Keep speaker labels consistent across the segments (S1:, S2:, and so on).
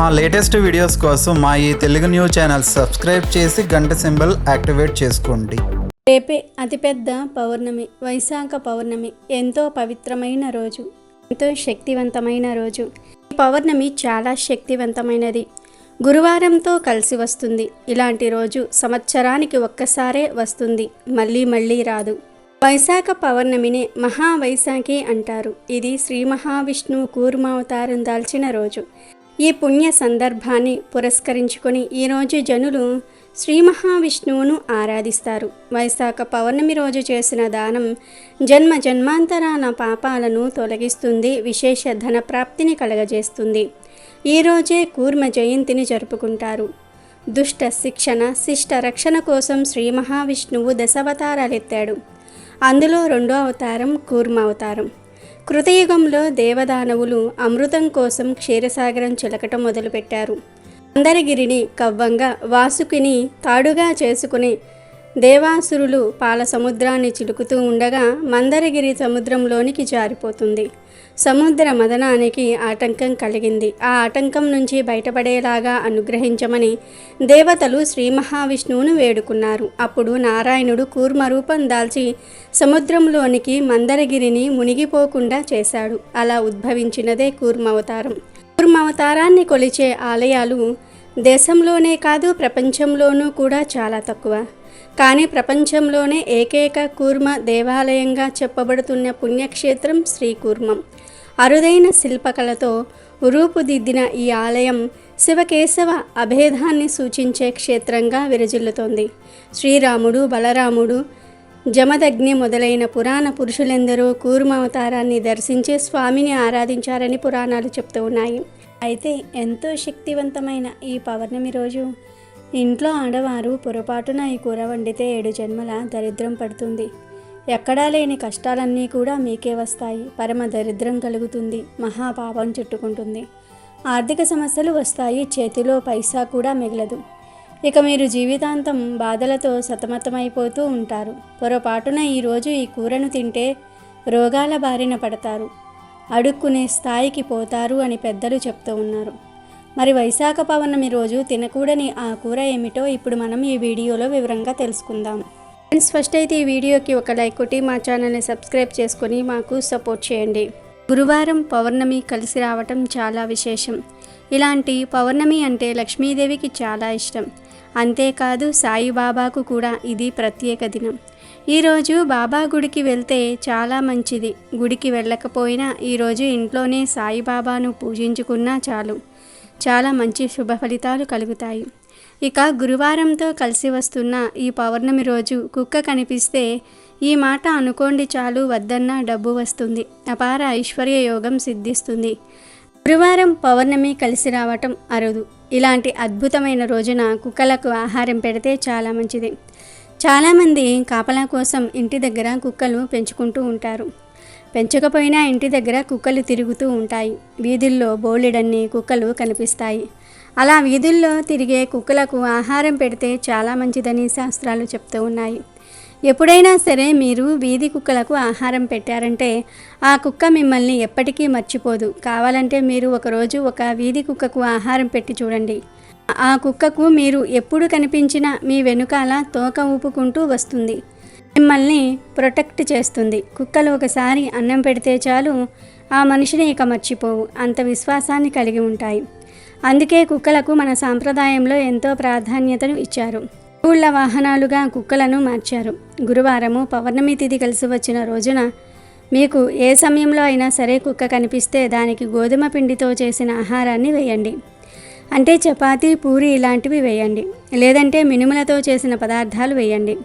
S1: మా latest videos కోసం మా ఈ తెలుగు న్యూస్ ఛానల్ సబ్స్క్రైబ్ చేసి గంట సింబల్ యాక్టివేట్ చేసుకోండి.
S2: రేపే అతిపెద్ద పౌర్ణమి వైశాఖ పౌర్ణమి ఎంతో పవిత్రమైన రోజు ఎంతో శక్తివంతమైన రోజు. ఈ పౌర్ణమి చాలా శక్తివంతమైనది. గురువారంతో కలిసి వస్తుంది. ఇలాంటి రోజు సంవత్సరానికి ఒక్కసారే వస్తుంది. మళ్ళీ మళ్ళీ రాదు. వైశాఖ పౌర్ణమిని మహావైశాఖి అంటారు. ఇది శ్రీ మహావిష్ణువు కూర్మావతారం దాల్చిన రోజు. ఈ పుణ్య సందర్భాన్ని పురస్కరించుకొని ఈరోజు జనులు శ్రీ మహావిష్ణువును ఆరాధిస్తారు. వైశాఖ పౌర్ణమి రోజు చేసిన దానం జన్మ జన్మాంతరాల పాపాలను తొలగిస్తుంది విశేష ధన ప్రాప్తిని కలగజేస్తుంది ఈరోజే కూర్మ జయంతిని జరుపుకుంటారు. దుష్ట శిక్షణ శిష్ట రక్షణ కోసం శ్రీ మహావిష్ణువు దశావతారాలెత్తాడు అందులో రెండో అవతారం కూర్మ అవతారం. కృతయుగంలో దేవదానవులు అమృతం కోసం క్షీరసాగరం చిలకటం మొదలుపెట్టారు. మందరగిరిని కవ్వంగా వాసుకిని తాడుగా చేసుకుని దేవాసురులు పాల సముద్రాన్ని చిలుకుతూ ఉండగా మందరగిరి సముద్రంలోనికి జారిపోతుంది. సముద్ర మదనానికి ఆటంకం కలిగింది. ఆ ఆటంకం నుంచి బయటపడేలాగా అనుగ్రహించమని దేవతలు శ్రీ మహావిష్ణువును వేడుకున్నారు. అప్పుడు నారాయణుడు కూర్మ రూపం దాల్చి సముద్రంలోనికి మందరగిరిని మునిగిపోకుండా చేశాడు. అలా ఉద్భవించినదే కూర్మావతారం కూర్మావతారాన్ని కొలిచే ఆలయాలు దేశంలోనే కాదు ప్రపంచంలోనూ కూడా చాలా తక్కువ. కానీ ప్రపంచంలోనే ఏకైక కూర్మ దేవాలయంగా చెప్పబడుతున్న పుణ్యక్షేత్రం శ్రీకూర్మం. అరుదైన శిల్పకళతో రూపుదిద్దిన ఈ ఆలయం శివకేశవ అభేదాన్ని సూచించే క్షేత్రంగా విరజిల్లుతోంది. శ్రీరాముడు బలరాముడు జమదగ్ని మొదలైన పురాణ పురుషులెందరూ కూరుమవతారాన్ని దర్శించి స్వామిని ఆరాధించారని పురాణాలు చెప్తూ ఉన్నాయి. అయితే ఎంతో శక్తివంతమైన ఈ పౌర్ణమి రోజు ఇంట్లో ఆడవారు పొరపాటున ఈ కూర వండితే ఏడు జన్మల దరిద్రం పడుతుంది. ఎక్కడా లేని కష్టాలన్నీ కూడా మీకే వస్తాయి. పరమ దరిద్రం కలుగుతుంది. మహాపాపం చుట్టుకుంటుంది. ఆర్థిక సమస్యలు వస్తాయి. చేతిలో పైసా కూడా మిగలదు. ఇక మీరు జీవితాంతం బాధలతో సతమతమైపోతూ ఉంటారు. పొరపాటున ఈరోజు ఈ కూరను తింటే రోగాల బారిన పడతారు. అడుక్కునే స్థాయికి పోతారు అని పెద్దలు చెప్తూ ఉన్నారు. మరి వైశాఖ పౌర్ణమి రోజు తినకూడని ఆ కూర ఏమిటో ఇప్పుడు మనం ఈ వీడియోలో వివరంగా తెలుసుకుందాం. ఫ్రెండ్స్ ఫస్ట్ అయితే ఈ వీడియోకి ఒక లైక్ కొట్టి మా ఛానల్ని సబ్స్క్రైబ్ చేసుకొని మాకు సపోర్ట్ చేయండి. గురువారం పౌర్ణమి కలిసి రావటం చాలా విశేషం. ఇలాంటి పౌర్ణమి అంటే లక్ష్మీదేవికి చాలా ఇష్టం. అంతేకాదు సాయిబాబాకు కూడా ఇది ప్రత్యేక దినం. ఈరోజు బాబా గుడికి వెళ్తే చాలా మంచిది. గుడికి వెళ్ళకపోయినా ఈరోజు ఇంట్లోనే సాయిబాబాను పూజించుకున్నా చాలు. చాలా మంచి శుభ ఫలితాలు కలుగుతాయి. ఇక గురువారంతో కలిసి వస్తున్న ఈ పౌర్ణమి రోజు కుక్క కనిపిస్తే ఈ మాట అనుకోండి చాలు వద్దన్న డబ్బు వస్తుంది. అపార ఐశ్వర్య యోగం సిద్ధిస్తుంది. గురువారం పౌర్ణమి కలిసి రావటం అరుదు. ఇలాంటి అద్భుతమైన రోజున కుక్కలకు ఆహారం పెడితే చాలా మంచిది. చాలామంది కాపలా కోసం ఇంటి దగ్గర కుక్కలు పెంచుకుంటూ ఉంటారు. పెంచకపోయినా ఇంటి దగ్గర కుక్కలు తిరుగుతూ ఉంటాయి. వీధుల్లో బోలెడన్ని కుక్కలు కనిపిస్తాయి. అలా వీధుల్లో తిరిగే కుక్కలకు ఆహారం పెడితే చాలా మంచిదని శాస్త్రాలు చెప్తూ ఉన్నాయి. ఎప్పుడైనా సరే మీరు వీధి కుక్కలకు ఆహారం పెట్టారంటే ఆ కుక్క మిమ్మల్ని ఎప్పటికీ మర్చిపోదు. కావాలంటే మీరు ఒకరోజు ఒక వీధి కుక్కకు ఆహారం పెట్టి చూడండి. ఆ కుక్కకు మీరు ఎప్పుడు కనిపించినా మీ వెనుకాల తోక ఊపుకుంటూ వస్తుంది. మిమ్మల్ని ప్రొటెక్ట్ చేస్తుంది. కుక్కలు ఒకసారి అన్నం పెడితే చాలు ఆ మనిషిని ఇక మర్చిపోవు. అంత విశ్వాసాన్ని కలిగి ఉంటాయి. అందుకే కుక్కలకు మన సాంప్రదాయంలో ఎంతో ప్రాధాన్యతను ఇచ్చారు. ఊళ్ళ వాహనాలుగా కుక్కలను మార్చారు. గురువారము పౌర్ణమి తిథి కలిసి వచ్చిన రోజున మీకు ఏ సమయంలో అయినా సరే కుక్క కనిపిస్తే దానికి గోధుమ పిండితో చేసిన ఆహారాన్ని వేయండి. అంటే చపాతి పూరి ఇలాంటివి వేయండి. లేదంటే మినుములతో చేసిన పదార్థాలు వేయండి.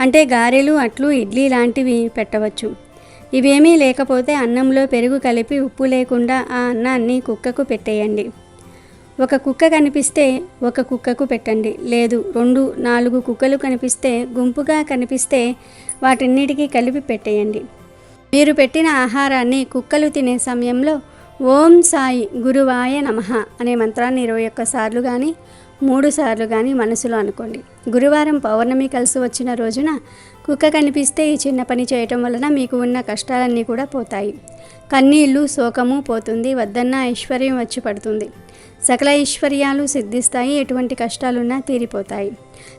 S2: అంటే గారెలు అట్లు ఇడ్లీ లాంటివి పెట్టవచ్చు. ఇవేమీ లేకపోతే అన్నంలో పెరుగు కలిపి ఉప్పు లేకుండా ఆ అన్నాన్ని కుక్కకు పెట్టేయండి. ఒక కుక్క కనిపిస్తే ఒక కుక్కకు పెట్టండి. లేదు రెండు నాలుగు కుక్కలు కనిపిస్తే గుంపుగా కనిపిస్తే వాటన్నిటికీ కలిపి పెట్టేయండి. మీరు పెట్టిన ఆహారాన్ని కుక్కలు తినే సమయంలో ఓం సాయి గురువాయ నమః అనే మంత్రాన్ని ఇరవై ఒక్కసార్లు కానీ మూడు సార్లు కానీ మనసులో అనుకోండి. గురువారం పౌర్ణమి కలిసి వచ్చిన రోజున కుక్క కనిపిస్తే ఈ చిన్న పని చేయటం వలన మీకు ఉన్న కష్టాలన్నీ కూడా పోతాయి. కన్నీళ్ళు శోకము పోతుంది వద్దన్న ఐశ్వర్యం వచ్చి పడుతుంది. సకల ఐశ్వర్యాలు సిద్ధిస్తాయి ఎటువంటి కష్టాలున్నా తీరిపోతాయి.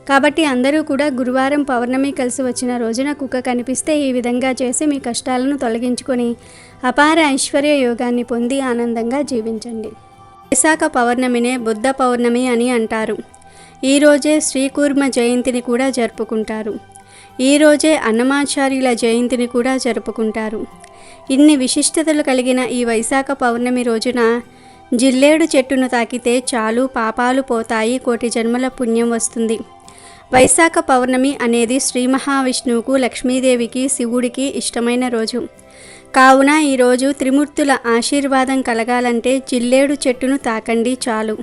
S2: కాబట్టి అందరూ కూడా గురువారం పౌర్ణమి కలిసి వచ్చిన రోజున కుక్క కనిపిస్తే ఈ విధంగా చేసి మీ కష్టాలను తొలగించుకొని అపార ఐశ్వర్య యోగాన్ని పొంది ఆనందంగా జీవించండి. విశాఖ పౌర్ణమినే బుద్ధ పౌర్ణమి అని అంటారు. ఈరోజే శ్రీకూర్మ జయంతిని కూడా జరుపుకుంటారు. ఈరోజే అన్నమాచార్యుల జయంతిని కూడా జరుపుకుంటారు. ఇన్ని విశిష్టతలు కలిగిన ఈ వైశాఖ పౌర్ణమి రోజున జిల్లేడు చెట్టును తాకితే చాలు పాపాలు పోతాయి కోటి జన్మల పుణ్యం వస్తుంది. వైశాఖ పౌర్ణమి అనేది శ్రీ మహావిష్ణువుకు లక్ష్మీదేవికి శివుడికి ఇష్టమైన రోజు. కావున ఈరోజు త్రిమూర్తుల ఆశీర్వాదం కలగాలంటే జిల్లేడు చెట్టును తాకండి చాలు.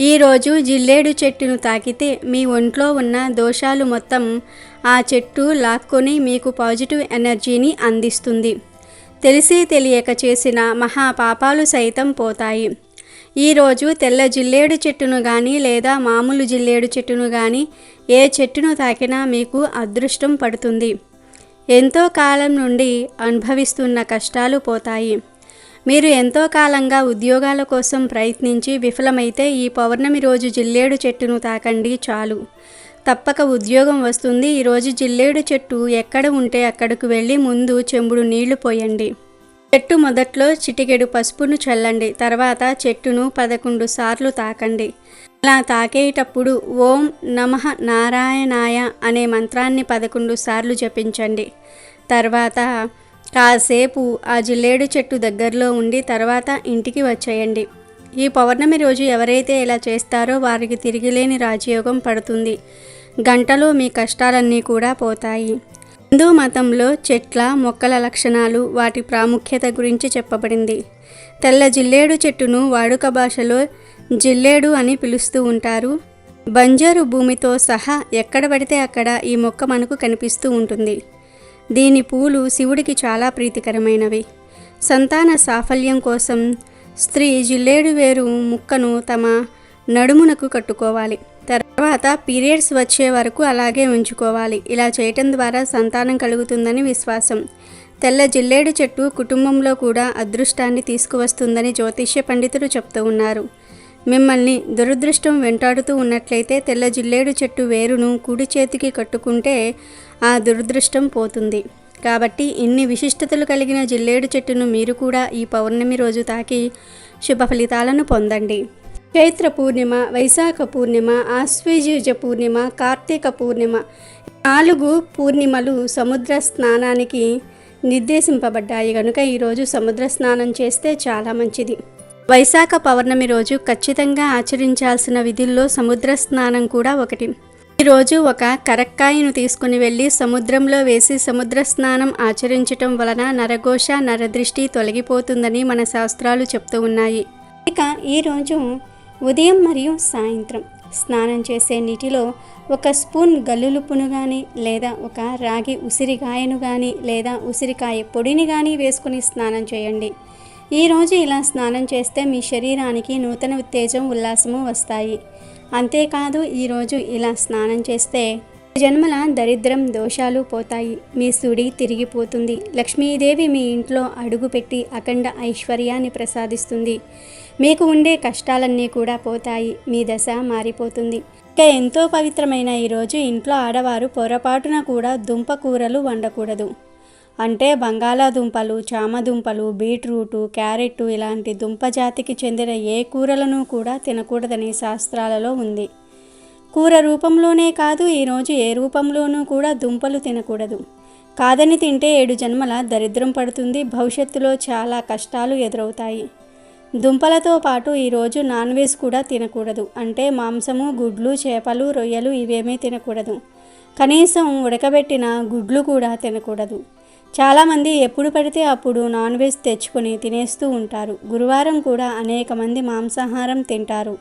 S2: ఈరోజు జిల్లేడు చెట్టును తాకితే మీ ఒంట్లో ఉన్న దోషాలు మొత్తం ఆ చెట్టు లాక్కొని మీకు పాజిటివ్ ఎనర్జీని అందిస్తుంది. తెలిసి తెలియక చేసిన మహా పాపాలు సైతం పోతాయి. ఈరోజు తెల్ల జిల్లేడు చెట్టును కానీ లేదా మామూలు జిల్లేడు చెట్టును కానీ ఏ చెట్టును తాకినా మీకు అదృష్టం పడుతుంది. ఎంతో కాలం నుండి అనుభవిస్తున్న కష్టాలు పోతాయి. మీరు ఎంతో కాలంగా ఉద్యోగాల కోసం ప్రయత్నించి విఫలమైతే ఈ పౌర్ణమి రోజు జిల్లేడు చెట్టును తాకండి చాలు. తప్పక ఉద్యోగం వస్తుంది. ఈరోజు జిల్లేడు చెట్టు ఎక్కడ ఉంటే అక్కడకు వెళ్ళి ముందు చెంబుడు నీళ్ళు పోయండి. చెట్టు మొదట్లో చిటికెడు పసుపును చల్లండి. తర్వాత చెట్టును పదకొండు సార్లు తాకండి. అలా తాకేటప్పుడు ఓం నమః నారాయణాయ అనే మంత్రాన్ని పదకొండు సార్లు జపించండి. తర్వాత కాసేపు ఆ జిల్లేడు చెట్టు దగ్గరలో ఉండి తర్వాత ఇంటికి వచ్చేయండి. ఈ పౌర్ణమి రోజు ఎవరైతే ఇలా చేస్తారో వారికి తిరిగిలేని రాజయోగం పడుతుంది. గంటలో మీ కష్టాలన్నీ కూడా పోతాయి. హిందూ మతంలో చెట్ల మొక్కల లక్షణాలు వాటి ప్రాముఖ్యత గురించి చెప్పబడింది. తెల్ల జిల్లేడు చెట్టును వాడుక భాషలో జిల్లేడు అని పిలుస్తూ ఉంటారు. బంజరు భూమితో సహా ఎక్కడ పడితే అక్కడ ఈ మొక్క మనకు కనిపిస్తూ ఉంటుంది. దీని పూలు శివుడికి చాలా ప్రీతికరమైనవి. సంతాన సాఫల్యం కోసం స్త్రీ జిల్లేడు వేరు ముక్కను తమ నడుమునకు కట్టుకోవాలి. తర్వాత పీరియడ్స్ వచ్చే వరకు అలాగే ఉంచుకోవాలి. ఇలా చేయటం ద్వారా సంతానం కలుగుతుందని విశ్వాసం. తెల్ల జిల్లేడు చెట్టు కుటుంబంలో కూడా అదృష్టాన్ని తీసుకువస్తుందని జ్యోతిష్య పండితులు చెప్తూ ఉన్నారు. మిమ్మల్ని దురదృష్టం వెంటాడుతూ ఉన్నట్లయితే తెల్ల జిల్లేడు చెట్టు వేరును కుడి చేతికి కట్టుకుంటే ఆ దురదృష్టం పోతుంది. కాబట్టి ఇన్ని విశిష్టతలు కలిగిన జిల్లేడు చెట్టును మీరు కూడా ఈ పౌర్ణమి రోజు తాకి శుభ ఫలితాలను పొందండి. చైత్ర పూర్ణిమ వైశాఖ పూర్ణిమ ఆశ్వేజ పూర్ణిమ కార్తీక పూర్ణిమ నాలుగు పూర్ణిమలు సముద్ర స్నానానికి నిర్దేశింపబడ్డాయి. కనుక ఈరోజు సముద్ర స్నానం చేస్తే చాలా మంచిది. వైశాఖ పౌర్ణమి రోజు ఖచ్చితంగా ఆచరించాల్సిన విధుల్లో సముద్ర స్నానం కూడా ఒకటి. ఈరోజు ఒక కరక్కాయను తీసుకుని వెళ్ళి సముద్రంలో వేసి సముద్ర స్నానం ఆచరించటం వలన నరఘోష నరదృష్టి తొలగిపోతుందని మన శాస్త్రాలు చెప్తూ ఉన్నాయి. ఇక ఈరోజు ఉదయం మరియు సాయంత్రం స్నానం చేసే నీటిలో ఒక స్పూన్ గల్లులుప్పును కానీ లేదా ఒక రాగి ఉసిరికాయను కానీ లేదా ఉసిరికాయ పొడిని కానీ వేసుకుని స్నానం చేయండి. ఈరోజు ఇలా స్నానం చేస్తే మీ శరీరానికి నూతన ఉత్తేజం ఉల్లాసము వస్తాయి. అంతేకాదు ఈరోజు ఇలా స్నానం చేస్తే జన్మల దరిద్రం దోషాలు పోతాయి. మీ సుడి తిరిగిపోతుంది. లక్ష్మీదేవి మీ ఇంట్లో అడుగుపెట్టి అఖండ ఐశ్వర్యాన్ని ప్రసాదిస్తుంది. మీకు ఉండే కష్టాలన్నీ కూడా పోతాయి. మీ దశ మారిపోతుంది. ఇక ఎంతో పవిత్రమైన ఈరోజు ఇంట్లో ఆడవారు పొరపాటున కూడా దుంప కూరలు వండకూడదు. అంటే బంగాళాదుంపలు చామదుంపలు బీట్రూటు క్యారెట్ ఇలాంటి దుంప జాతికి చెందిన ఏ కూరలను కూడా తినకూడదని శాస్త్రాలలో ఉంది. కూర రూపంలోనే కాదు ఈరోజు ఏ రూపంలోనూ కూడా దుంపలు తినకూడదు. కాదని తింటే ఏడు జన్మల దరిద్రం పడుతుంది. భవిష్యత్తులో చాలా కష్టాలు ఎదురవుతాయి. దుంపలతో పాటు ఈరోజు నాన్ వెజ్ కూడా తినకూడదు. అంటే మాంసము గుడ్లు చేపలు రొయ్యలు ఇవేమీ తినకూడదు. కనీసం ఉడకబెట్టిన గుడ్లు కూడా తినకూడదు. చాలామంది ఎప్పుడు పడితే అప్పుడు నాన్ వెజ్ తెచ్చుకొని తినేస్తూ ఉంటారు. గురువారం కూడా అనేక మంది మాంసాహారం తింటారు.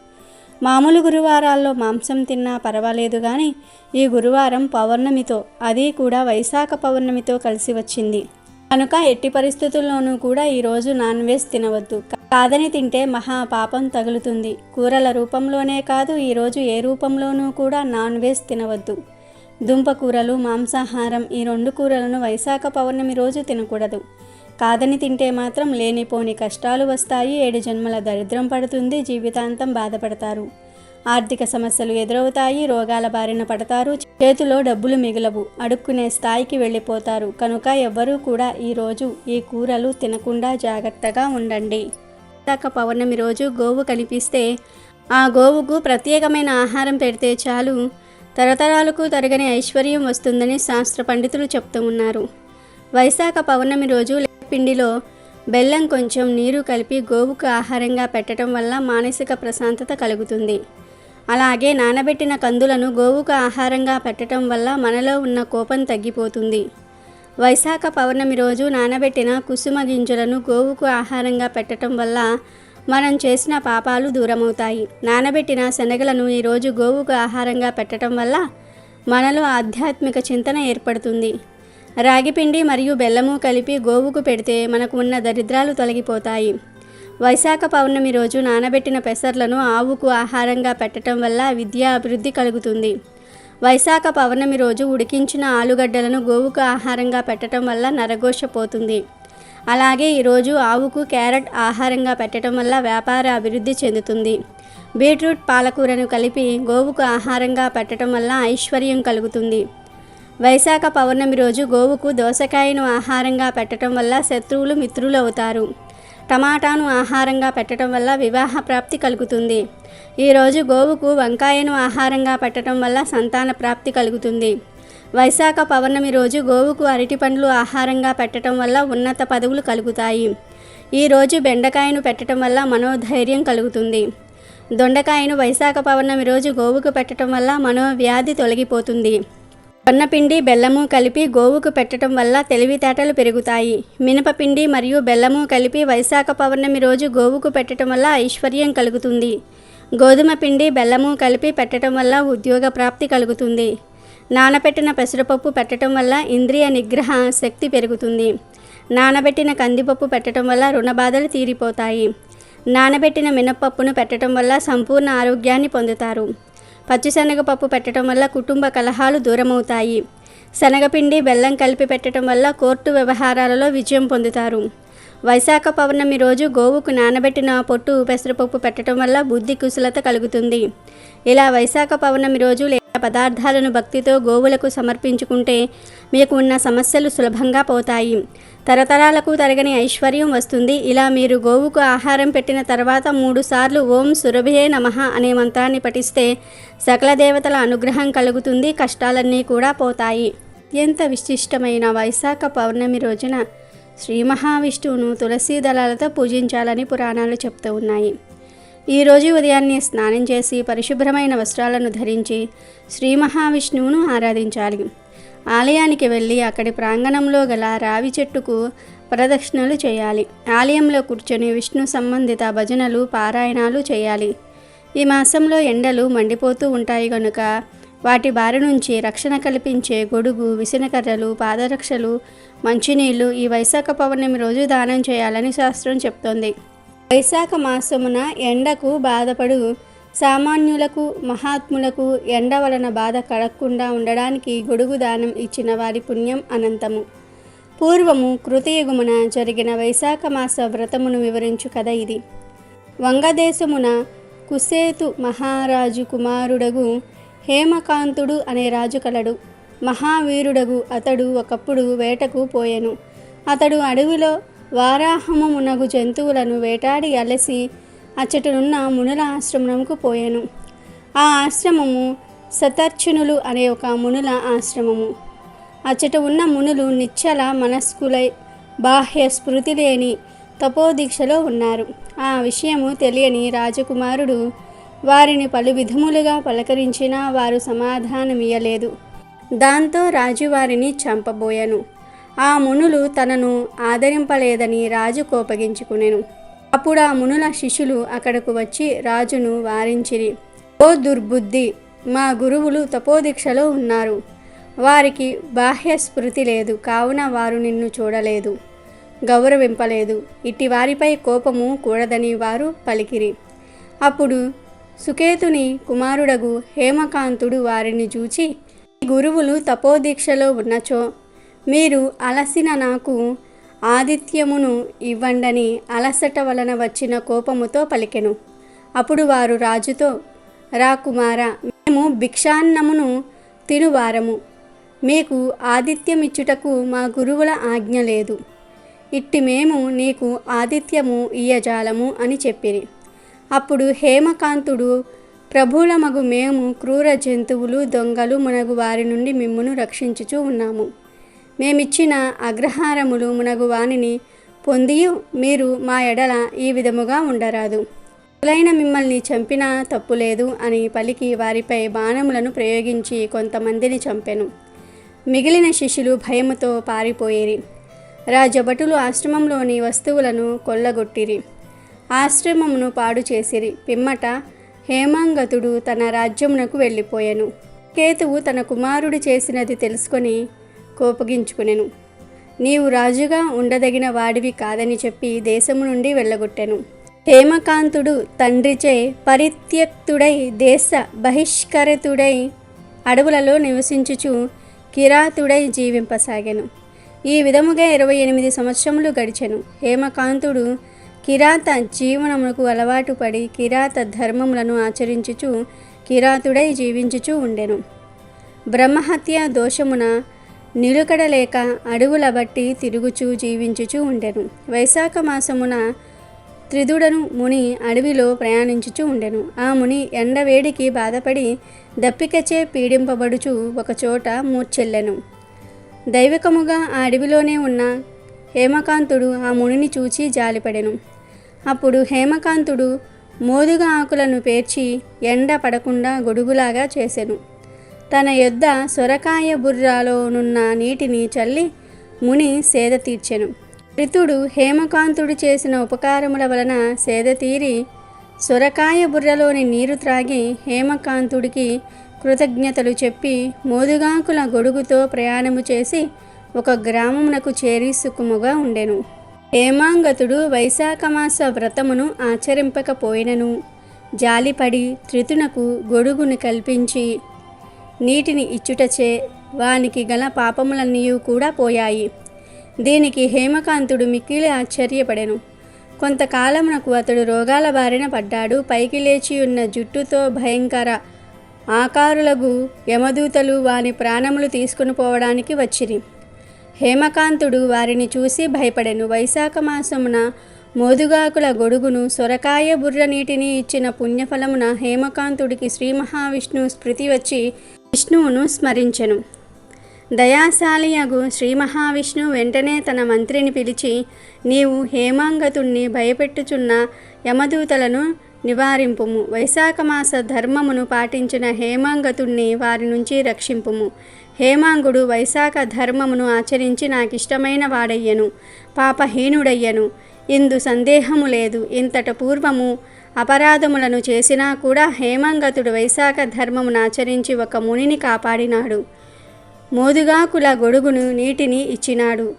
S2: మామూలు గురువారాల్లో మాంసం తిన్నా పర్వాలేదు కానీ ఈ గురువారం పౌర్ణమితో అది కూడా వైశాఖ పౌర్ణమితో కలిసి వచ్చింది. కనుక ఎట్టి పరిస్థితుల్లోనూ కూడా ఈరోజు నాన్ వెజ్ తినవద్దు. కాదని తింటే మహా పాపం తగులుతుంది. కూరల రూపంలోనే కాదు ఈరోజు ఏ రూపంలోనూ కూడా నాన్ వెజ్ తినవద్దు. దుంపకూరలు మాంసాహారం ఈ రెండు కూరలను వైశాఖ పౌర్ణమి రోజు తినకూడదు. కాదని తింటే మాత్రం లేనిపోని కష్టాలు వస్తాయి ఏడు జన్మల దరిద్రం పడుతుంది జీవితాంతం బాధపడతారు. ఆర్థిక సమస్యలు ఎదురవుతాయి రోగాల బారిన పడతారు చేతిలో డబ్బులు మిగలవు అడుక్కునే స్థాయికి వెళ్ళిపోతారు. కనుక ఎవ్వరూ కూడా ఈరోజు ఈ కూరలు తినకుండా జాగ్రత్తగా ఉండండి. విశాఖ పౌర్ణమి రోజు గోవు కనిపిస్తే ఆ గోవుకు ప్రత్యేకమైన ఆహారం పెడితే చాలు. తరతరాలకు తరగని ఐశ్వర్యం వస్తుందని శాస్త్ర పండితులు చెప్తూ ఉన్నారు. వైశాఖ పౌర్ణమి రోజు పిండిలో బెల్లం కొంచెం నీరు కలిపి గోవుకు ఆహారంగా పెట్టడం వల్ల మానసిక ప్రశాంతత కలుగుతుంది. అలాగే నానబెట్టిన కందులను గోవుకు ఆహారంగా పెట్టడం వల్ల మనలో ఉన్న కోపం తగ్గిపోతుంది. వైశాఖ పౌర్ణమి రోజు నానబెట్టిన కుసుమ గింజలను గోవుకు ఆహారంగా పెట్టడం వల్ల మనం చేసిన పాపాలు దూరమవుతాయి. నానబెట్టిన శనగలను ఈరోజు గోవుకు ఆహారంగా పెట్టడం వల్ల మనలో ఆధ్యాత్మిక చింతన ఏర్పడుతుంది. రాగిపిండి మరియు బెల్లము కలిపి గోవుకు పెడితే మనకు ఉన్న దరిద్రాలు తొలగిపోతాయి. వైశాఖ పౌర్ణమి రోజు నానబెట్టిన పెసర్లను ఆవుకు ఆహారంగా పెట్టడం వల్ల విద్యా అభివృద్ధి కలుగుతుంది. వైశాఖ పౌర్ణమి రోజు ఉడికించిన ఆలుగడ్డలను గోవుకు ఆహారంగా పెట్టడం వల్ల నరఘోష పోతుంది. అలాగే ఈరోజు ఆవుకు క్యారెట్ ఆహారంగా పెట్టడం వల్ల వ్యాపార అభివృద్ధి చెందుతుంది. బీట్రూట్ పాలకూరను కలిపి గోవుకు ఆహారంగా పెట్టడం వల్ల ఐశ్వర్యం కలుగుతుంది. వైశాఖ పౌర్ణమి రోజు గోవుకు దోసకాయను ఆహారంగా పెట్టడం వల్ల శత్రువులు మిత్రులు అవుతారు. టమాటాను ఆహారంగా పెట్టడం వల్ల వివాహ ప్రాప్తి కలుగుతుంది. ఈరోజు గోవుకు వంకాయను ఆహారంగా పెట్టడం వల్ల సంతాన ప్రాప్తి కలుగుతుంది. వైశాఖ పౌర్ణమి రోజు గోవుకు అరటి పండ్లు ఆహారంగా పెట్టడం వల్ల ఉన్నత పదవులు కలుగుతాయి. ఈరోజు బెండకాయను పెట్టడం వల్ల మనోధైర్యం కలుగుతుంది. దొండకాయను వైశాఖ పౌర్ణమి రోజు గోవుకు పెట్టడం వల్ల మనోవ్యాధి తొలగిపోతుంది. జొన్నపిండి బెల్లము కలిపి గోవుకు పెట్టడం వల్ల తెలివితేటలు పెరుగుతాయి. మినపపిండి మరియు బెల్లము కలిపి వైశాఖ పౌర్ణమి రోజు గోవుకు పెట్టడం వల్ల ఐశ్వర్యం కలుగుతుంది. గోధుమ పిండి బెల్లము కలిపి పెట్టడం వల్ల ఉద్యోగ ప్రాప్తి కలుగుతుంది. నానబెట్టిన పెసరపప్పు పెట్టడం వల్ల ఇంద్రియ నిగ్రహ శక్తి పెరుగుతుంది. నానబెట్టిన కందిపప్పు పెట్టడం వల్ల రుణబాధలు తీరిపోతాయి. నానబెట్టిన మినపప్పును పెట్టడం వల్ల సంపూర్ణ ఆరోగ్యాన్ని పొందుతారు. పచ్చిశనగపప్పు పెట్టడం వల్ల కుటుంబ కలహాలు దూరమవుతాయి. శనగపిండి బెల్లం కలిపి పెట్టడం వల్ల కోర్టు వ్యవహారాలలో విజయం పొందుతారు. వైశాఖ పౌర్ణమి రోజు గోవుకు నానబెట్టిన పొట్టు పెసరపప్పు పెట్టడం వల్ల బుద్ధి కుశలత కలుగుతుంది. ఇలా వైశాఖ పౌర్ణమి రోజు పదార్థాలను భక్తితో గోవులకు సమర్పించుకుంటే మీకు ఉన్న సమస్యలు సులభంగా పోతాయి. తరతరాలకు తరగని ఐశ్వర్యం వస్తుంది. ఇలా మీరు గోవుకు ఆహారం పెట్టిన తర్వాత మూడు సార్లు ఓం సురభే నమః అనే మంత్రాన్ని పఠిస్తే సకల దేవతల అనుగ్రహం కలుగుతుంది కష్టాలన్నీ కూడా పోతాయి. ఎంత విశిష్టమైన వైశాఖ పౌర్ణమి రోజున శ్రీ మహావిష్ణువును తులసీ దళాలతో పూజించాలని పురాణాలు చెప్తూ ఉన్నాయి. ఈరోజు ఉదయాన్నే స్నానం చేసి పరిశుభ్రమైన వస్త్రాలను ధరించి శ్రీ మహావిష్ణువును ఆరాధించాలి. ఆలయానికి వెళ్ళి అక్కడి ప్రాంగణంలో గల రావి చెట్టుకు ప్రదక్షిణలు చేయాలి. ఆలయంలో కూర్చొని విష్ణు సంబంధిత భజనలు పారాయణాలు చేయాలి. ఈ మాసంలో ఎండలు మండిపోతూ ఉంటాయి కనుక వాటి బారి నుంచి రక్షణ కల్పించే గొడుగు విసినకర్రలు పాదరక్షలు మంచినీళ్ళు ఈ వైశాఖ పౌర్ణమి రోజు దానం చేయాలని శాస్త్రం చెప్తోంది. వైశాఖ మాసమున ఎండకు బాధపడు సామాన్యులకు మహాత్ములకు ఎండ వలన బాధ కడక్కుండా ఉండడానికి గొడుగు దానం ఇచ్చిన వారి పుణ్యం అనంతము. పూర్వము కృతయుగమున జరిగిన వైశాఖ మాస వ్రతమును వివరించు కథ ఇది. వంగదేశమున కుసేతు మహారాజు కుమారుడగు హేమకాంతుడు అనే రాజు కలడు. మహావీరుడగు అతడు ఒకప్పుడు వేటకు పోయెను. అతడు అడవిలో వారాహమమునగు జంతువులను వేటాడి అలసి అచ్చటనున్న మునుల ఆశ్రమముకు పోయాను. ఆ ఆశ్రమము సతర్చునులు అనే ఒక మునుల ఆశ్రమము. అచ్చట ఉన్న మునులు నిశ్చల మనస్కులై బాహ్య స్మృతి లేని తపోదీక్షలో ఉన్నారు. ఆ విషయము తెలియని రాజకుమారుడు వారిని పలు విధములుగా పలకరించినా వారు సమాధానమియ్యలేదు. దాంతో రాజు వారిని చంపబోయాను. ఆ మునులు తనను ఆదరింపలేదని రాజు కోపగించుకునెను. అప్పుడు ఆ మునుల శిష్యులు అక్కడకు వచ్చి రాజును వారించిరి. ఓ దుర్బుద్ధి మా గురువులు తపోదీక్షలో ఉన్నారు. వారికి బాహ్య స్మృతి లేదు కావున వారు నిన్ను చూడలేదు. గౌరవింపలేదు. ఇట్టి వారిపై కోపము కూడదని వారు పలికిరి. అప్పుడు సుకేతుని కుమారుడగు హేమకాంతుడు వారిని చూచి గురువులు తపోదీక్షలో ఉన్నచో మీరు అలసిన నాకు ఆదిత్యమును ఇవ్వండని అలసట వలన వచ్చిన కోపముతో పలికెను. అప్పుడు వారు రాజుతో రా కుమార మేము భిక్షాన్నమును తినువారము. మీకు ఆతిథ్యమిచ్చుటకు మా గురువుల ఆజ్ఞ లేదు. ఇట్టి మేము నీకు ఆతిథ్యము ఇయ్యజాలము అని చెప్పిరి. అప్పుడు హేమకాంతుడు ప్రభువులమగు మేము క్రూర జంతువులు దొంగలు మునగు వారి నుండి మిమ్మును రక్షించుచూ ఉన్నాము. మేమిచ్చిన అగ్రహారములు మునగు వానిని పొందియు మీరు మా ఎడల ఈ విధముగా ఉండరాదు. అసలైన మిమ్మల్ని చంపినా తప్పులేదు అని పలికి వారిపై బాణములను ప్రయోగించి కొంతమందిని చంపెను. మిగిలిన శిష్యులు భయముతో పారిపోయేరి. రాజభటులు ఆశ్రమంలోని వస్తువులను కొల్లగొట్టిరి. ఆశ్రమమును పాడు చేసిరి. పిమ్మట హేమాంగతుడు తన రాజ్యమునకు వెళ్ళిపోయాను. కేతువు తన కుమారుడు చేసినది తెలుసుకొని కోపగించుకునెను. నీవు రాజుగా ఉండదగిన వాడివి కాదని చెప్పి దేశము నుండి వెళ్ళగొట్టెను. హేమకాంతుడు తండ్రిచే పరిత్యక్తుడై దేశ బహిష్కరితుడై అడవులలో నివసించుచు కిరాతుడై జీవింపసాగాను. ఈ విధముగా ఇరవై ఎనిమిది సంవత్సరములు గడిచెను. హేమకాంతుడు కిరాత జీవనమునకు అలవాటు పడి కిరాత ధర్మములను ఆచరించుచు కిరాతుడై జీవించుచు ఉండెను. బ్రహ్మహత్య దోషమున నిలుకడ లేక అడవుల బట్టి తిరుగుచూ జీవించుచూ ఉండెను. వైశాఖ మాసమున త్రిదుడను ముని అడవిలో ప్రయాణించుచూ ఉండెను. ఆ ముని ఎండవేడికి బాధపడి దప్పికచే పీడింపబడుచు ఒకచోట మూర్చెల్లెను దైవికముగా ఆ అడవిలోనే ఉన్న హేమకాంతుడు ఆ మునిని చూచి జాలిపడెను. అప్పుడు హేమకాంతుడు మోదుగా ఆకులను పేర్చి ఎండ పడకుండా గొడుగులాగా చేసెను. తన యొద్ద సొరకాయ బుర్రాలోనున్న నీటిని చల్లి ముని సేద తీర్చెను. ఋతుడు హేమకాంతుడు చేసిన ఉపకారముల వలన సేద తీరి సొరకాయ బుర్రలోని నీరు త్రాగి హేమకాంతుడికి కృతజ్ఞతలు చెప్పి మోదుగాకుల గొడుగుతో ప్రయాణము చేసి ఒక గ్రామమునకు చేరి సుఖముగా ఉండెను. హేమాంగతుడు వైశాఖమాస వ్రతమును ఆచరింపకపోయినను. జాలిపడి త్రితునకు గొడుగును కల్పించి నీటిని ఇచ్చుటచే వానికి గల పాపములన్నీ కూడా పోయాయి. దీనికి హేమకాంతుడు మిక్కిలి ఆశ్చర్యపడెను. కొంతకాలమునకు అతడు రోగాల బారిన పడ్డాడు. పైకి లేచి ఉన్న జుట్టుతో భయంకర ఆకారులకు యమదూతలు వాని ప్రాణములు తీసుకుని పోవడానికి వచ్చిరి. హేమకాంతుడు వారిని చూసి భయపడెను. వైశాఖ మాసమున మోదుగాకుల గొడుగును సొరకాయ బుర్ర నీటిని ఇచ్చిన పుణ్యఫలమున హేమకాంతుడికి శ్రీ మహావిష్ణువు స్మృతి వచ్చి విష్ణువును స్మరించెను. దయాశాలియగు శ్రీ మహావిష్ణువు వెంటనే తన మంత్రిని పిలిచి నీవు హేమాంగతుణ్ణి భయపెట్టుచున్న యమదూతలను నివారింపుము. వైశాఖమాస ధర్మమును పాటించిన హేమాంగతుణ్ణి వారి నుంచి రక్షింపుము. హేమాంగుడు వైశాఖ ధర్మమును ఆచరించి నాకిష్టమైన వాడయ్యను పాపహీనుడయ్యను. ఇందు సందేహము లేదు. ఇంతట పూర్వము అపరాధములను చేసినా కూడా హేమంగతుడు వైశాఖ ధర్మమును ఆచరించి ఒక మునిని కాపాడినాడు. మోదుగాకుల గొడుగును నీటిని ఇచ్చినాడు.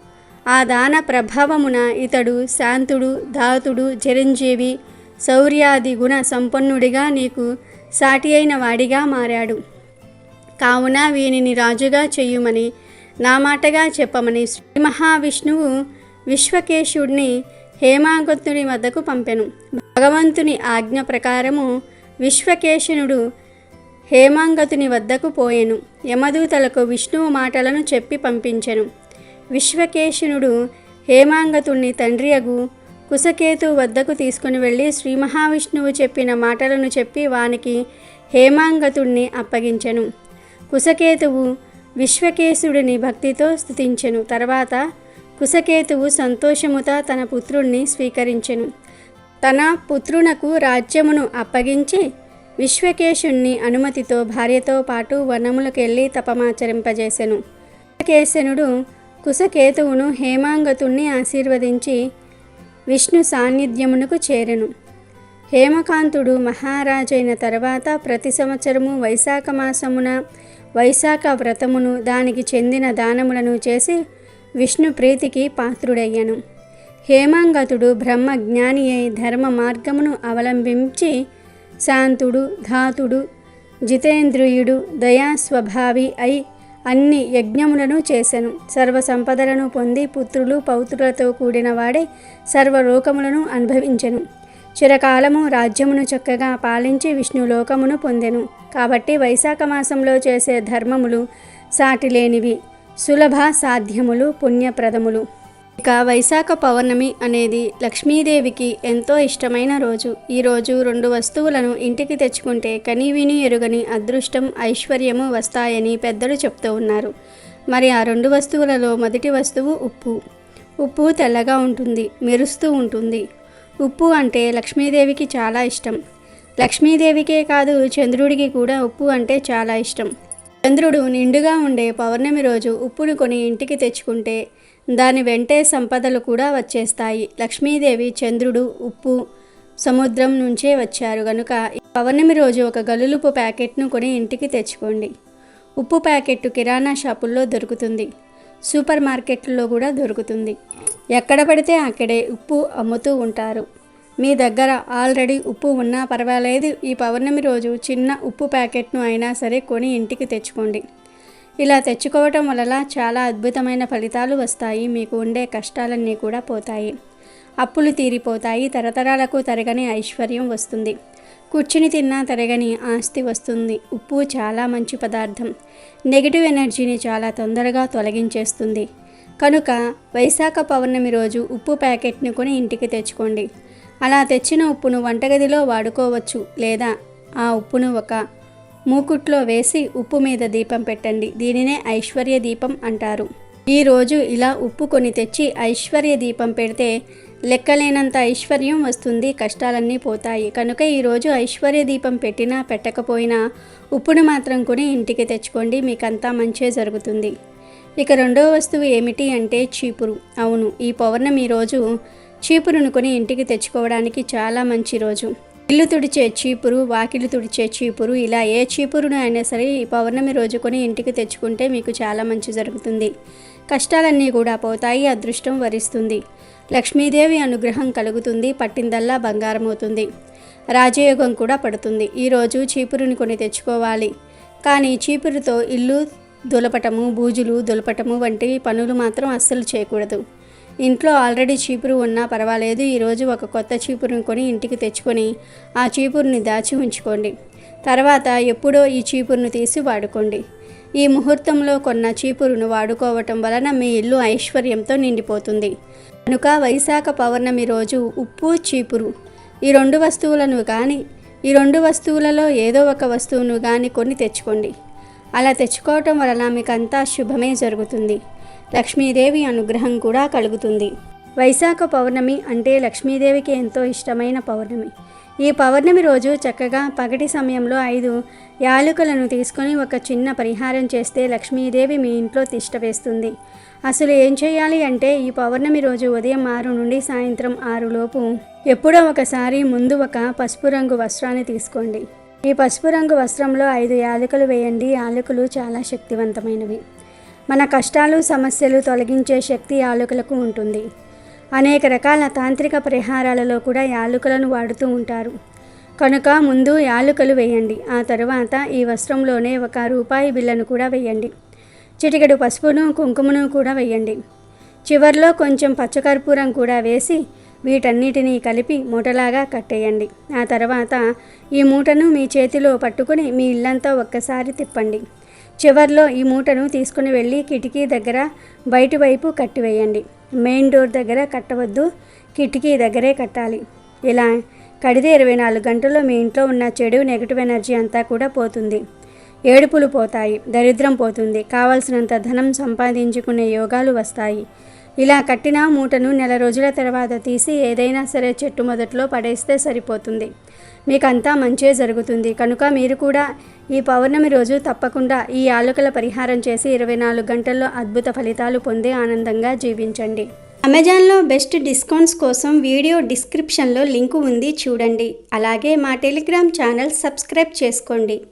S2: ఆ దాన ప్రభావమున ఇతడు శాంతుడు ధాతుడు చిరంజీవి శౌర్యాది గుణ సంపన్నుడిగా నీకు సాటి అయిన వాడిగా మారాడు. కావున వీనిని రాజుగా చేయుమని నా మాటగా చెప్పమని శ్రీ మహావిష్ణువు విశ్వకేశుడిని హేమాంగతుని వద్దకు పంపెను. భగవంతుని ఆజ్ఞ ప్రకారము విశ్వకేశనుడు హేమాంగతుని వద్దకు పోయెను. యమదూతలకు విష్ణువు మాటలను చెప్పి పంపించెను. విశ్వకేశనుడు హేమాంగతుణ్ణి తండ్రియగు కుశకేతు వద్దకు తీసుకుని వెళ్ళి శ్రీ మహావిష్ణువు చెప్పిన మాటలను చెప్పి వానికి హేమాంగతుణ్ణి అప్పగించెను. కుశకేతువు విశ్వకేశుడిని భక్తితో స్థుతించెను తర్వాత కుశకేతువు సంతోషముత తన పుత్రుణ్ణి స్వీకరించెను. తన పుత్రునకు రాజ్యమును అప్పగించి విశ్వకేశుణ్ణి అనుమతితో భార్యతో పాటు వనములకెళ్ళి తపమాచరింపజేసెను. కేశనుడు కుశకేతువును హేమాంగతుణ్ణి ఆశీర్వదించి విష్ణు సాన్నిధ్యమునకు చేరెను. హేమకాంతుడు మహారాజైన తర్వాత ప్రతి సంవత్సరము వైశాఖ మాసమున వైశాఖ వ్రతమును దానికి చెందిన దానములను చేసి విష్ణు ప్రీతికి పాత్రుడయ్యను. హేమాంగతుడు బ్రహ్మ జ్ఞాని అయి ధర్మ మార్గమును అవలంబించి శాంతుడు ధాతుడు జితేంద్రియుడు దయాస్వభావి అయి అన్ని యజ్ఞములను చేసెను. సర్వ సంపదలను పొంది పుత్రులు పౌత్రులతో కూడిన వాడే సర్వలోకములను అనుభవించెను. చిరకాలము రాజ్యమును చక్కగా పాలించి విష్ణులోకమును పొందెను. కాబట్టి వైశాఖ మాసంలో చేసే ధర్మములు సాటిలేనివి. సులభ సాధ్యములు పుణ్యప్రదములు. ఇక వైశాఖ పౌర్ణమి అనేది లక్ష్మీదేవికి ఎంతో ఇష్టమైన రోజు. ఈ రోజు రెండు వస్తువులను ఇంటికి తెచ్చుకుంటే కనీవిని ఎరుగని అదృష్టం ఐశ్వర్యము వస్తాయని పెద్దలు చెప్తూ ఉన్నారు. మరి ఆ రెండు వస్తువులలో మొదటి వస్తువు ఉప్పు. ఉప్పు తెల్లగా ఉంటుంది మెరుస్తూ ఉంటుంది. ఉప్పు అంటే లక్ష్మీదేవికి చాలా ఇష్టం. లక్ష్మీదేవికే కాదు చంద్రుడికి కూడా ఉప్పు అంటే చాలా ఇష్టం. చంద్రుడు నిండుగా ఉండే పౌర్ణమి రోజు ఉప్పును కొని ఇంటికి తెచ్చుకుంటే దాని వెంటే సంపదలు కూడా వచ్చేస్తాయి. లక్ష్మీదేవి చంద్రుడు ఉప్పు సముద్రం నుంచే వచ్చారు. గనుక పౌర్ణమి రోజు ఒక గలులుపు ప్యాకెట్ను కొని ఇంటికి తెచ్చుకోండి. ఉప్పు ప్యాకెట్ కిరాణా షాపుల్లో దొరుకుతుంది. సూపర్ మార్కెట్లో కూడా దొరుకుతుంది. ఎక్కడ పడితే అక్కడే ఉప్పు అమ్ముతూ ఉంటారు. మీ దగ్గర ఆల్రెడీ ఉప్పు ఉన్నా పర్వాలేదు. ఈ పౌర్ణమి రోజు చిన్న ఉప్పు ప్యాకెట్ను అయినా సరే కొని ఇంటికి తెచ్చుకోండి. ఇలా తెచ్చుకోవటం వల్ల చాలా అద్భుతమైన ఫలితాలు వస్తాయి. మీకు ఉండే కష్టాలన్నీ కూడా పోతాయి. అప్పులు తీరిపోతాయి. తరతరాలకు తరగని ఐశ్వర్యం వస్తుంది. కూర్చుని తిన్నా తరగని ఆస్తి వస్తుంది. ఉప్పు చాలా మంచి పదార్థం. నెగిటివ్ ఎనర్జీని చాలా తొందరగా తొలగించేస్తుంది. కనుక వైశాఖ పౌర్ణమి రోజు ఉప్పు ప్యాకెట్ని కొని ఇంటికి తెచ్చుకోండి. అలా తెచ్చిన ఉప్పును వంటగదిలో వాడుకోవచ్చు లేదా ఆ ఉప్పును ఒక మూకుట్లో వేసి ఉప్పు మీద దీపం పెట్టండి. దీనినే ఐశ్వర్య దీపం అంటారు. ఈరోజు ఇలా ఉప్పు కొని తెచ్చి ఐశ్వర్య దీపం పెడితే లెక్కలేనంత ఐశ్వర్యం వస్తుంది. కష్టాలన్నీ పోతాయి. కనుక ఈరోజు ఐశ్వర్య దీపం పెట్టినా పెట్టకపోయినా ఉప్పును మాత్రం కొని ఇంటికి తెచ్చుకోండి. మీకంతా మంచే జరుగుతుంది. ఇక రెండో వస్తువు ఏమిటి అంటే చీపురు. అవును ఈ పౌర్ణమి రోజు చీపురును కొని ఇంటికి తెచ్చుకోవడానికి చాలా మంచి రోజు. ఇల్లు తుడిచే చీపురు వాకిలు తుడిచే చీపురు ఇలా ఏ చీపురును అయినా సరే ఈ పౌర్ణమి రోజు కొని ఇంటికి తెచ్చుకుంటే మీకు చాలా మంచి జరుగుతుంది. కష్టాలన్నీ కూడా పోతాయి అదృష్టం వరిస్తుంది. లక్ష్మీదేవి అనుగ్రహం కలుగుతుంది పట్టిందల్లా బంగారం అవుతుంది. రాజయోగం కూడా పడుతుంది. ఈరోజు చీపురుని కొని తెచ్చుకోవాలి. కానీ చీపురుతో ఇల్లు దులపటము బూజులు దులపటము వంటి పనులు మాత్రం అస్సలు చేయకూడదు. ఇంట్లో ఆల్రెడీ చీపురు ఉన్నా పర్వాలేదు ఈరోజు ఒక కొత్త చీపురుని కొని ఇంటికి తెచ్చుకొని ఆ చీపురుని దాచి ఉంచుకోండి. తర్వాత ఎప్పుడో ఈ చీపురును తీసి వాడుకోండి. ఈ ముహూర్తంలో కొన్న చీపురును వాడుకోవటం వలన మీ ఇల్లు ఐశ్వర్యంతో నిండిపోతుంది. కనుక వైశాఖ పౌర్ణమి రోజు ఉప్పు చీపురు. ఈ రెండు వస్తువులను కానీ ఈ రెండు వస్తువులలో ఏదో ఒక వస్తువును కానీ కొని తెచ్చుకోండి. అలా తెచ్చుకోవటం వలన మీకు అంతా శుభమే జరుగుతుంది. లక్ష్మీదేవి అనుగ్రహం కూడా కలుగుతుంది. వైశాఖ పౌర్ణమి అంటే లక్ష్మీదేవికి ఎంతో ఇష్టమైన పౌర్ణమి. ఈ పౌర్ణమి రోజు చక్కగా పగటి సమయంలో ఐదు యాలకులను తీసుకొని ఒక చిన్న పరిహారం చేస్తే లక్ష్మీదేవి మీ ఇంట్లో తిష్ట వేస్తుంది. అసలు ఏం చేయాలి అంటే ఈ పౌర్ణమి రోజు ఉదయం ఆరు నుండి సాయంత్రం ఆరులోపు ఎప్పుడో ఒకసారి ముందు ఒక పసుపు రంగు వస్త్రాన్ని తీసుకోండి. ఈ పసుపు రంగు వస్త్రంలో ఐదు యాలకులు వేయండి. యాలకులు చాలా శక్తివంతమైనవి. మన కష్టాలు సమస్యలు తొలగించే శక్తి యాలకులకు ఉంటుంది. అనేక రకాల తాంత్రిక పరిహారాలలో కూడా యాలుకలను వాడుతూ ఉంటారు. కనుక ముందు యాలుకలు వేయండి. ఆ తరువాత ఈ వస్త్రంలోనే ఒక రూపాయి బిళ్ళను కూడా వేయండి. చిటికెడు పసుపును కుంకుమను కూడా వేయండి. చివర్లో కొంచెం పచ్చకర్పూరం కూడా వేసి వీటన్నిటినీ కలిపి మూటలాగా కట్టేయండి. ఆ తర్వాత ఈ మూటను మీ చేతిలో పట్టుకుని మీ ఇల్లంతా ఒక్కసారి తిప్పండి. చివర్లో ఈ మూటను తీసుకుని వెళ్ళి కిటికీ దగ్గర బయటి వైపు కట్టివేయండి. మెయిన్ డోర్ దగ్గర కట్టవద్దు కిటికీ దగ్గరే కట్టాలి. ఇలా కడితే ఇరవై నాలుగు గంటల్లో మీ ఇంట్లో ఉన్న చెడు నెగిటివ్ ఎనర్జీ అంతా కూడా పోతుంది. ఏడుపులు పోతాయి దరిద్రం పోతుంది. కావలసినంత ధనం సంపాదించుకునే యోగాలు వస్తాయి. ఇలా కట్టిన మూటను నెల రోజుల తర్వాత తీసి ఏదైనా సరే చెట్టు మొదట్లో పడేస్తే సరిపోతుంది. మీకంతా మంచే జరుగుతుంది. కనుక మీరు కూడా ఈ పౌర్ణమి రోజు తప్పకుండా ఈ ఆలుకల పరిహారం చేసి ఇరవై నాలుగు గంటల్లో అద్భుత ఫలితాలు పొంది ఆనందంగా జీవించండి. అమెజాన్లో బెస్ట్ డిస్కౌంట్స్ కోసం వీడియో డిస్క్రిప్షన్లో లింకు ఉంది చూడండి. అలాగే మా టెలిగ్రామ్ ఛానల్ సబ్స్క్రైబ్ చేసుకోండి.